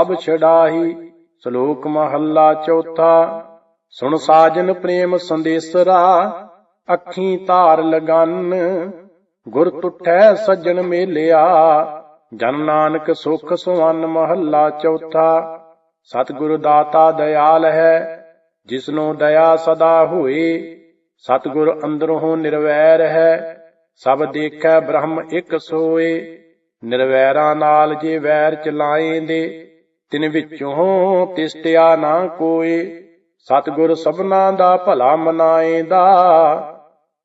ਸਭ ਛਡਾਹੀ ਸ਼ਲੋਕ ਮਹੱਲਾ ਚੌਥਾ। ਸੁਣ ਸਾਜਨ ਪ੍ਰੇਮ ਸੰਦੇਸਰਾ, ਅੱਖੀਂ ਧਾਰ ਲਗਨ। ਗੁਰ ਤੁਠੈ ਸੱਜਣ ਮੇਲਿਆ, ਜਨ ਨਾਨਕ ਸੁਖ ਸੁਵੰਨ ਮਹੱਲਾ ਚੌਥਾ। ਸਤਿਗੁਰ ਦਾਤਾ ਦਇਆਲ ਹੈ, ਜਿਸਨੂੰ ਦਇਆ ਸਦਾ ਹੋਏ। ਸਤਿਗੁਰ ਅੰਦਰੋਂ ਨਿਰਵੈਰ ਹੈ, ਸਭ ਦੇਖੈ ਬ੍ਰਹਮ ਇੱਕ ਸੋਏ। ਨਿਰਵੈਰਾਂ ਨਾਲ ਜੇ ਵੈਰ ਚਲਾਏਂਦੇ ਤਿਨ ਵਿੱਚੋਂ ਤਿਸਟਿਆ ਨਾ ਕੋਏ। ਸਤਿਗੁਰ ਸਭਨਾ ਦਾ ਭਲਾ ਮਨਾਏਂਦਾ।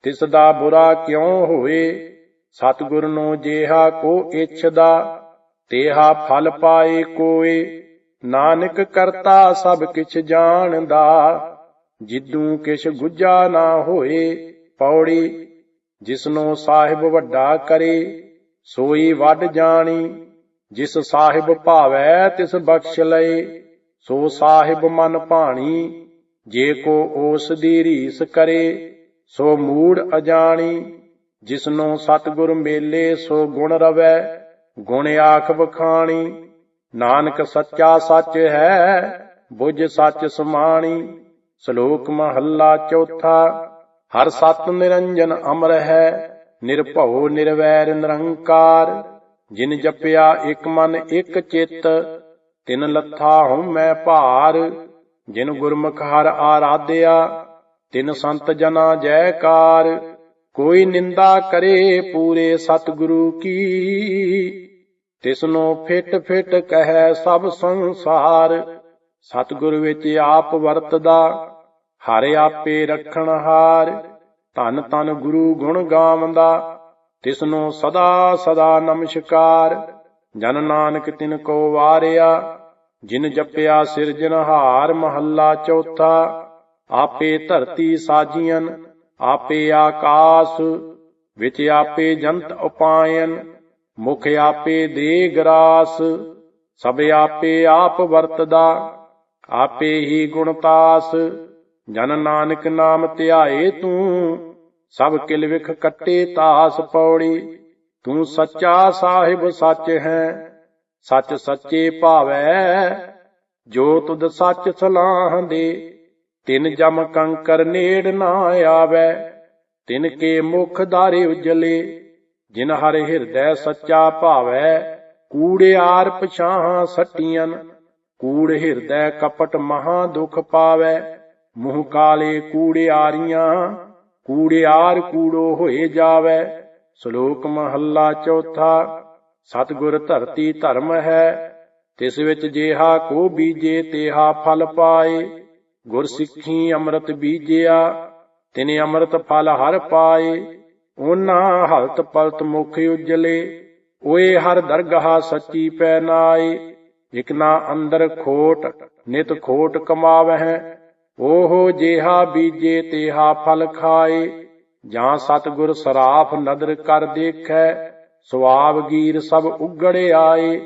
ਤਿਸ ਦਾ ਬੁਰਾ ਕਿਉ ਹੋਏ? ਸਤਿਗੁਰ ਨੂੰ ਜੇਹਾ ਕੋ ਇਛਦਾ, ਤੇਹਾ ਫਲ ਪਾਏ ਕੋਏ। ਨਾਨਕ ਕਰਤਾ ਸਭ ਕਿਛ ਜਾਣਦਾ, ਜਿੱਦੂ ਕਿਛ ਗੁੱਜਾ ਨਾ ਹੋਏ। ਪੌੜੀ ਜਿਸਨੂੰ ਸਾਹਿਬ ਵੱਡਾ ਕਰੇ, ਸੋਈ ਵੱਡ ਜਾਣੀ। ਜਿਸ ਸਾਹਿਬ ਭਾਵੈ ਤਿਸ ਬਖਸ਼ ਲਏ, ਸੋ ਸਾਹਿਬ ਮਨ ਭਾਣੀ, ਜੇ ਕੋ ਓਸ ਦੀ ਰੀਸ ਕਰੇ, ਸੋ ਮੂੜ ਅਜਾਣੀ, ਜਿਸਨੂੰ ਸਤਿਗੁਰ ਮੇਲੇ ਸੋ ਗੁਣ ਰਵੈ, ਗੁਣ ਆਖ ਬਖਾਣੀ ਨਾਨਕ ਸੱਚਾ ਸੱਚ ਹੈ, ਬੁਝ ਸੱਚ ਸਮਾਣੀ, ਸ਼ਲੋਕ ਮਹੱਲਾ ਚੌਥਾ, ਹਰ ਸਤ ਨਿਰੰਜਨ ਅਮਰ ਹੈ, ਨਿਰਭਉ ਨਿਰਵੈਰ ਨਿਰੰਕਾਰ ਜਿਨ ਜਪਿਆ ਇਕ ਮਨ ਇਕ ਚਿੱਤ, ਤਿਨ ਲੱਥਾ ਹਉ ਮੈਂ ਭਾਰ। ਜਿਨ ਗੁਰਮੁਖ ਹਰ ਆਰਾਧਿਆ, ਤਿਨ ਸੰਤ ਜਨਾ ਜੈਕਾਰ। ਕੋਈ ਨਿੰਦਾ ਕਰੇ ਪੂਰੇ ਸਤਿਗੁਰੂ ਕੀ। ਤਿਸਨੂੰ ਫਿਟ ਫਿਟ ਕਹੈ ਸਭ ਸੰਸਾਰ। ਸਤਿਗੁਰ ਵਿੱਚ ਆਪ ਵਰਤਦਾ, ਹਰ ਆਪੇ ਰੱਖਣ ਹਾਰ। ਧਨ ਧੰਨ ਗੁਰੂ ਗੁਣ ਗਾਵੰਦਾ ਤਿਸਨੋ ਸਦਾ ਸਦਾ ਨਮਸਕਾਰ। ਜਨ ਨਾਨਕ ਤਿਨ ਕੋ ਵਾਰਿਆ, ਜਿਨ ਜਪਿਆ ਸਿਰਜਨਹਾਰ ਮਹੱਲਾ ਚੌਥਾ। ਆਪੇ ਧਰਤੀ ਸਾਜੀਆਂ, ਆਪੇ ਆਕਾਸ, ਵਿੱਚ ਆਪੇ ਜੰਤ ਉਪਾਇਨ। ਮੁਖ ਆਪੇ ਦੇ ਗਰਾਸ ਸਭ ਆਪੇ ਆਪ ਵਰਤਦਾ, ਆਪੇ ਹੀ ਗੁਣਤਾਸ ਜਨ ਨਾਨਕ ਨਾਮ ਧਿਆਏ ਤੂੰ ਸਭ ਕਿਲ ਵਿਖ ਕੱਟੇ ਤਾਸ ਪੌੜੀ। ਤੂੰ ਸੱਚਾ ਸਾਹਿਬ ਸੱਚ ਹੈ, ਸੱਚ ਸੱਚੇ ਭਾਵੈ। ਜੋ ਤੁਧ ਸੱਚ ਸਲਾਹ ਦੇ, ਤਿਨ ਜਮ ਕੰਕਰ ਨੇੜ ਨਾ ਆਵੈ। ਤਿਨ ਕੇ ਮੁਖ ਧਾਰੇ ਉਜਲੇ, ਜਿਨ ਹਰ ਹਿਰਦੈ ਸੱਚਾ ਭਾਵੈ। ਕੂੜਿਆਰ ਪਛਾਹਾਂ ਸੱਟੀਆਂ, ਕੂੜ ਹਿਰਦੈ ਕਪਟ ਮਹਾ ਦੁਖ ਪਾਵੈ। ਮੂੰਹ ਕਾਲੇ ਕੂੜਿਆਰੀਆਂ ਕੂੜਿਆਰ ਕੂੜੋ ਹੋਏ ਜਾਵੈ, ਸ਼ਲੋਕ ਮਹੱਲਾ ਚੌਥਾ, ਸਤਿਗੁਰ ਧਰਤੀ ਧਰਮ ਹੈ, ਤਿਸ ਵਿੱਚ ਜੇਹਾ ਕੋ ਬੀਜੇ ਤੇਹਾ ਫਲ ਪਾਏ, ਗੁਰ ਸਿੱਖੀ ਅੰਮ੍ਰਿਤ ਬੀਜਿਆ, ਤਿਨੇ ਅੰਮ੍ਰਿਤ ਫਲ ਹਰ ਪਾਏ ਉਹਨਾਂ ਹਲਤ ਪਲਤ ਮੁਖ ਉਜਲੇ, ਓਏ ਹਰ ਦਰਗਾਹ ਸੱਚੀ ਪੈ ਨਾਏ ਇਕ ਨਾ ਅੰਦਰ ਖੋਟ, ਨਿਤ ਖੋਟ ਕਮਾਵਹਿ ਓਹੋ ਜੇਹਾ ਬੀਜੇ ਤੇਹਾ ਫਲ ਖਾਏ, ਜਾਂ ਸਤਿਗੁਰ ਸਰਾਫ ਨਦਰ ਕਰ ਦੇਖੈ ਸਵਾਬ ਗੀਰ ਸਭ ਉਗੜ ਆਏ।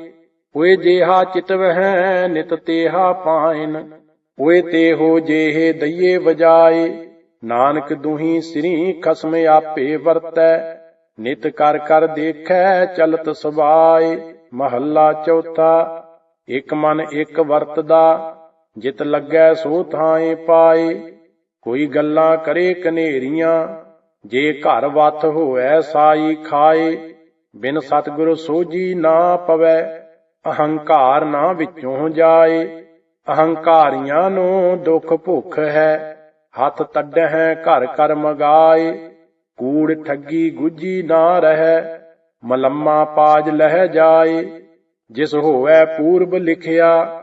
ਓਏ ਜੇਹਾ ਚਿਤਵਹਿ ਨਿਤ ਤੇਹਾ ਪਾਇਨ, ਓਏ ਤੇਹੋ ਜੇਹੇ ਦਈਏ ਵਜਾਏ। ਨਾਨਕ ਦੁਹੀ ਸ੍ਰੀ ਖਸਮ ਆਪੇ ਵਰਤੈ, ਨਿਤ ਕਰ ਕਰ ਦੇਖੈ ਚਲਤ ਸੁਭਾਏ। ਮਹੱਲਾ ਚੌਥਾ, ਇਕ ਮਨ ਇਕ ਵਰਤਦਾ ਜਿਤ ਲੱਗੈ ਸੋ ਥਾਏ ਪਾਏ। ਕੋਈ ਗੱਲਾਂ ਕਰੇ ਕਨੇਰੀਆਂ, ਜੇ ਘਰ ਵਤ ਹੋਐ ਸਾਈ ਖਾਏ। ਬਿਨ ਸਤਿਗੁਰ ਸੋਜੀ ਨਾ ਪਵੈ, ਅਹੰਕਾਰ ਨਾ ਵਿੱਚੋਂ ਜਾਏ। ਅਹੰਕਾਰੀਆਂ ਨੂੰ ਦੁੱਖ ਭੁੱਖ ਹੈ, ਹੱਥ ਤੱਡਹਿ ਘਰ ਕਰ ਮਗਾਏ ਕੂੜ ਠੱਗੀ ਗੁੱਜੀ ਨਾ ਰਹਿ, ਮਲੰਮਾ ਪਾਜ ਲਹਿ ਜਾਏ। ਜਿਸ ਹੋਵੇ ਪੂਰਬ ਲਿਖਿਆ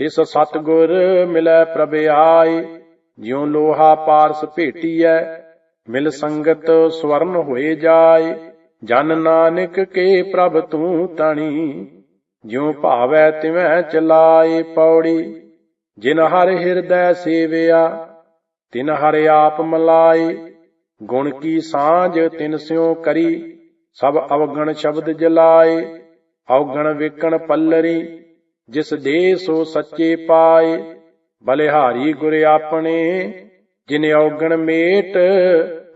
ਤਿਸ ਸਤਗੁਰ ਮਿਲੈ ਪ੍ਰਭ ਆਏ ਜਿਉ ਲੋਹਾ ਪਾਰਸ ਭੇਟੀਐ, ਮਿਲ ਸੰਗਤ ਸਵਰਨ ਹੋਏ ਜਾਏ, ਜਨ ਨਾਨਕ ਕੇ ਪ੍ਰਭ ਤੂੰ ਤਣੀ ਜਿਉ ਭਾਵੈ ਤਿਵੈ ਚਲਾਏ ਪੌੜੀ, ਜਿਨ ਹਰ ਹਿਰਦੈ ਸੇਵਿਆ, ਤਿਨ ਹਰ ਆਪ ਮਲਾਏ, ਗੁਣ ਕੀ ਸਾਂਝ ਤਿਨ ਸਿਉ ਕਰੀ, ਸਭ ਅਵਗਣ ਸ਼ਬਦ ਜਲਾਏ, ਅਵਗਣ ਵੇਕਣ ਪੱਲਰੀ ਜਿਸ ਦੇ ਸੋ ਸੱਚੇ ਪਾਏ, ਬਲਿਹਾਰੀ ਗੁਰ ਆਪਣੇ, ਜਿਨ ਔਗਣ ਮੇਟ,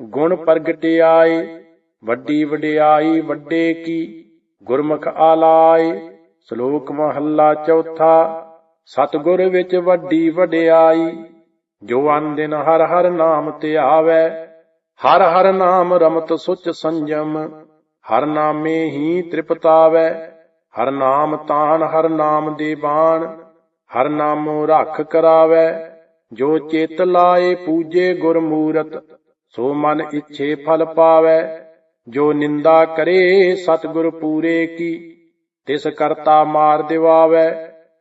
ਗੁਣ ਪ੍ਰਗਟਿਆਏ ਵੱਡੀ ਵਡਿਆਈ ਵੱਡੇ ਕੀ, ਗੁਰਮੁਖ ਆਲਾਏ, ਸ਼ਲੋਕ ਮਹੱਲਾ ਚੌਥਾ, ਸਤਿਗੁਰ ਵਿੱਚ ਵੱਡੀ ਵਡਿਆਈ, ਜੋ ਅਨ ਦਿਨ ਹਰ ਹਰ ਨਾਮ ਧਿਆਵੈ ਹਰ ਹਰ ਨਾਮ ਰਮਤ ਸੁਚ ਸੰਜਮ, ਹਰ ਨਾਮੇ ਹੀ ਤ੍ਰਿਪਤਾਵੈ। ਹਰ ਨਾਮ ਤਾਨ ਹਰ ਨਾਮ ਦੇ ਬਾਣ ਹਰ ਨਾਮੋ ਰੱਖ ਕਰਾਵੈ, ਜੋ ਚੇਤ ਲਾਏ ਪੂਜੇ ਗੁਰਮੂਰਤ, ਸੋ ਮਨ ਇੱਛੇ ਫਲ ਪਾਵੈ, ਜੋ ਨਿੰਦਾ ਕਰੇ ਸਤਿਗੁਰ ਪੂਰੇ ਕੀ, ਤਿਸ ਕਰਤਾ ਮਾਰ ਦਿਵਾਵੈ,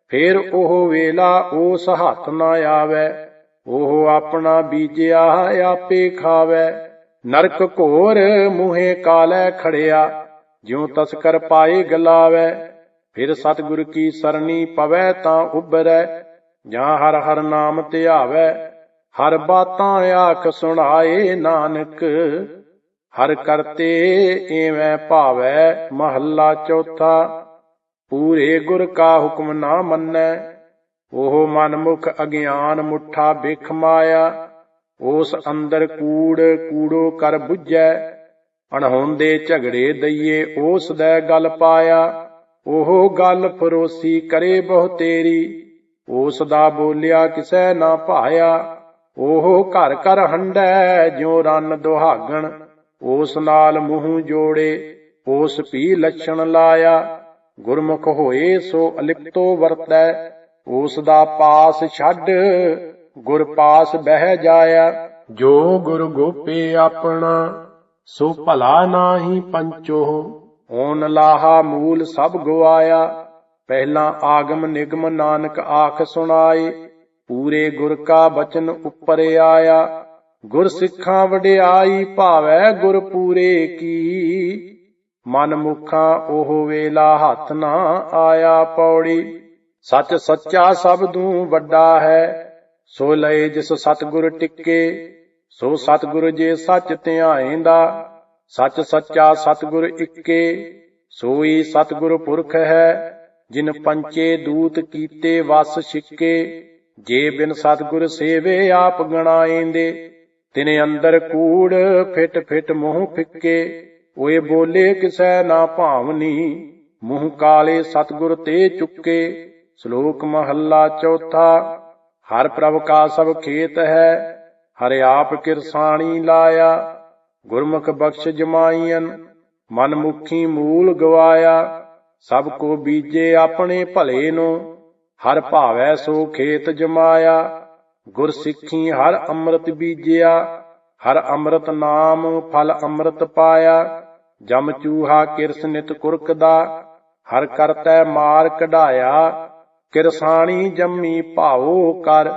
ਫੇਰ ਉਹ ਵੇਲਾ ਉਸ ਹੱਥ ਨਾ ਆਵੈ, ਉਹ ਆਪਣਾ ਬੀਜਿਆ ਆਪੇ ਖਾਵੈ, ਨਰਕ ਘੋਰ ਮੂਹੇ ਕਾਲੈ ਖੜਿਆ ਜਿਉ ਤਸਕਰ ਪਾਏ ਗਲਾਵੈ, ਫਿਰ ਸਤਿਗੁਰ ਕੀ ਸਰਣੀ ਪਵੈ ਤਾਂ ਉਬਰੈ ਜਾਂ ਹਰ ਹਰ ਨਾਮ ਧਿਆਵੈ, ਹਰ ਬਾਤਾਂ ਆਖ ਸੁਣਾਏ ਨਾਨਕ, ਹਰ ਕਰਤੇ ਏਵੇਂ ਭਾਵੈ, ਮਹੱਲਾ ਚੌਥਾ, ਪੂਰੇ ਗੁਰ ਕਾ ਹੁਕਮ ਨਾ ਮੰਨੈ, ਉਹ ਮਨਮੁਖ ਅਗਿਆਨ ਮੁਠਾ ਬਿਖ ਮਾਇਆ, ਉਸ ਅੰਦਰ ਕੂੜ ਕੂੜੋ ਕਰ 부ਝੈ ਅਣਹੋਂਦੇ ਝਗੜੇ ਦਈਏ, ਉਸ ਦਾ ਗਲ ਪਾਇਆ। ਉਹ ਗੱਲ ਫਰੋਸੀ ਕਰੇ ਬਹੁ ਤੇਰੀ। ਉਸ ਦਾ ਬੋਲਿਆ, ਕਿਸੈ ਨਾ ਭਾਇਆ। ਉਹ ਘਰ ਘਰ ਹੰਡੈ, ਜਿਉ ਰੰਨ ਦੁਹਾਗਣ। ਉਸ ਨਾਲ ਮੂੰਹ ਜੋੜੇ, ਉਸ ਪੀ ਲੱਛਣ ਲਾਇਆ। ਗੁਰਮੁਖ ਹੋਏ, ਸੋ ਅਲਿਪਤੋ ਵਰਤੈ। ਉਸ ਦਾ ਪਾਸ ਛੱਡ, ਗੁਰ ਪਾਸ ਬਹਿ ਜਾਇਆ। ਜੋ ਗੁਰ ਗੋਪੇ ਆਪਣਾ ਸੋ ਭਲਾ ਨਾਹੀ ਪੰਚੋ ਓਨ ਲਾਹਾ ਮੂਲ ਸਭ ਗਵਾਇਆ, ਪਹਿਲਾ ਆਗਮ ਨਿਗਮ ਨਾਨਕ ਆਖ ਸੁਣਾਏ, ਪੂਰੇ ਗੁਰ ਕਾ ਬਚਨ ਉੱਪਰ ਆਇਆ, ਗੁਰ ਸਿੱਖਾਂ ਵਡਿਆਈ ਭਾਵੈ ਗੁਰ ਪੂਰੇ ਕੀ, ਮਨ ਮੁਖਾਂ ਉਹ ਵੇਲਾ ਹੱਥ ਨਾ ਆਇਆ ਪੌੜੀ, ਸੱਚ ਸੱਚਾ ਸਬਦੂ ਵੱਡਾ ਹੈ, ਸੋ ਲਏ ਜਿਸ ਸਤਗੁਰ ਟਿੱਕੇ ਸੋ ਸਤਿਗੁਰ ਜੇ ਸੱਚ ਧਿਆਏਂਦਾ, ਸੱਚ ਸੱਚਾ ਸਤਿਗੁਰ ਇੱਕੇ, ਸੋਈ ਸਤਿਗੁਰ ਪੁਰਖ ਹੈ, ਜਿਨ ਪੰਚੇ ਦੂਤ ਕੀਤੇ ਵਸ ਛਿੱਕੇ, ਜੇ ਬਿਨ ਸਤਿਗੁਰ ਸੇਵੇ ਆਪ ਗਣਾਏਂਦੇ, ਤਿਨੇ ਅੰਦਰ ਕੂੜ ਫਿਟ ਫਿਟ ਮੂੰਹ ਫਿੱਕੇ, ਓਏ ਬੋਲੇ ਕਿਸੈ ਨਾ ਭਾਵਨੀ, ਮੂੰਹ ਕਾਲੇ ਸਤਗੁਰ ਤੇ ਚੁੱਕੇ, ਸ਼ਲੋਕ ਮਹੱਲਾ ਚੌਥਾ, ਹਰ ਪ੍ਰਭ ਕਾ ਸਭ ਖੇਤ ਹੈ ਹਰਿ ਆਪ ਕਿਰਸਾਣੀ ਲਾਇਆ, ਗੁਰਮੁਖ ਬਖਸ਼ ਜਮਾਈਨ ਮਨ ਮੁਖੀ ਮੂਲ ਗਵਾਇਆ, ਸਭ ਕੋ ਬੀਜੇ ਆਪਣੇ ਭਲੇ ਨੂੰ, ਹਰ ਭਾਵੈ ਸੋ ਖੇਤ ਜਮਾਇਆ, ਗੁਰ ਸਿੱਖੀ ਹਰ ਅੰਮ੍ਰਿਤ ਬੀਜਿਆ, ਹਰ ਅੰਮ੍ਰਿਤ ਨਾਮ ਫਲ ਅੰਮ੍ਰਿਤ ਪਾਇਆ, ਜਮ ਚੂਹਾ ਕਿਰਸ ਨਿਤ ਕੁਰਕ ਦਾ ਹਰ ਕਰਤੈ ਮਾਰ ਕਢਾਇਆ ਕਿਰਸਾਣੀ ਜੰਮੀ ਭਾਉ ਕਰ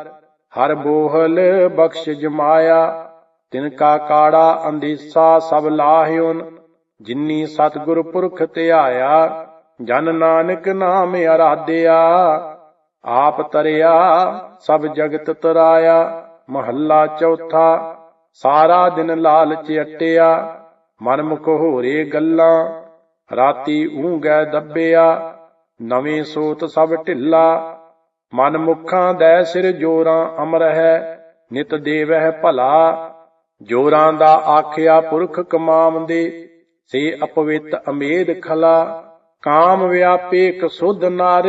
ਹਰ ਬੋਹਲ ਬਖਸ਼ ਜਮਾਇਆ, ਤਿਨ ਕਾ ਕਾੜਾ ਅੰਦੀਸਾ ਸਭ ਲਾਹਿਓਨ ਜਿਨੀ ਸਤਗੁਰ ਪੁਰਖ ਧਿਆਇਆ, ਜਨ ਨਾਨਕ ਨਾਮ ਅਰਾਧਿਆ, ਆਪ ਤਰਿਆ, ਸਭ ਜਗਤ ਤਰਾਇਆ, ਮਹੱਲਾ ਚੌਥਾ, ਸਾਰਾ ਦਿਨ ਲਾਲਚ ਅਟਿਆ, ਮਨ ਮੁਖ ਹੋਰੇ ਗੱਲਾਂ, ਰਾਤੀ ਊਂਗੈ ਦੱਬਿਆ, ਨਵੇਂ ਸੋਤ ਸਭ ਢਿੱਲਾ ਮਨ ਮੁਖਾਂ ਦੈ ਸਿਰ ਜੋਰਾਂ ਅਮਰ ਹੈ, ਨਿਤ ਦੇਵਹਿ ਭਲਾ। ਜੋਰਾਂ ਦਾ ਆਖਿਆ ਪੁਰਖ ਕਮਾਵੰਦੇ, ਸੇ ਅਪਵਿੱਤ ਅਮੇਧ ਖਲਾ। ਕਾਮ ਵਿਆਪੇ ਕਸੁਧ ਨਰ,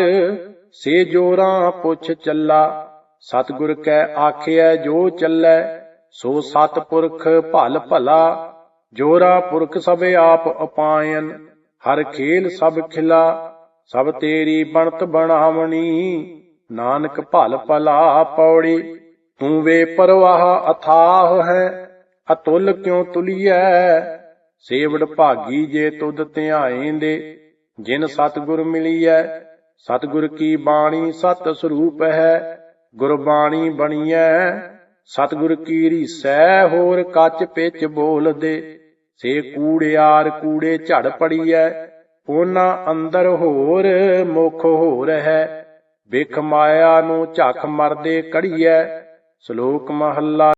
ਸੇ ਜੋਰਾਂ ਪੁੱਛ ਚੱਲਾ। ਸਤਿਗੁਰ ਕੈ ਆਖਿਆ ਜੋ ਚੱਲੈ, ਸੋ ਸਤ ਪੁਰਖ ਭਲ ਭਲਾ। ਜੋਰਾ ਪੁਰਖ ਸਭ ਆਪ ਅਪਾਇਨ, ਹਰ ਖੇਲ ਸਭ ਖਿਲਾ। ਸਭ ਤੇਰੀ ਬਣਤ ਬਣਾਵਣੀ ਨਾਨਕ ਭਲ ਭਲਾ ਪੌੜੀ ਤੂੰ ਵੇ ਪਰਵਾਹ ਅਥਾਹ ਹੈ, ਅਤੁੱਲ ਕਿਉ ਤੁਲੀਐ? ਸੇਵੜ ਭਾਗੀ ਜੇ ਤੁਧ ਧਿਆਏਂਦੇ, ਜਿਨ ਸਤਿਗੁਰ ਮਿਲੀਐ, ਸਤਿਗੁਰ ਕੀ ਬਾਣੀ ਸਤ ਸਰੂਪ ਹੈ, ਗੁਰਬਾਣੀ ਬਣੀਐ। ਸਤਿਗੁਰ ਕੀ ਰੀਸੈ, ਹੋਰ ਕੱਚ ਪਿੱਚ ਬੋਲਦੇ, ਸੇ ਕੂੜਿਆਰ ਕੂੜੇ ਝੜ ਪੜੀਐ, ਉਹਨਾਂ ਅੰਦਰ ਹੋਰ ਮੁਖ ਹੋਰ ਹੈ। ਵਿਖ ਮਾਇਆ ਨੂੰ ਝੱਖ ਮਰਦੇ ਕੜੀਐ ਸ਼ਲੋਕ ਮਹੱਲਾ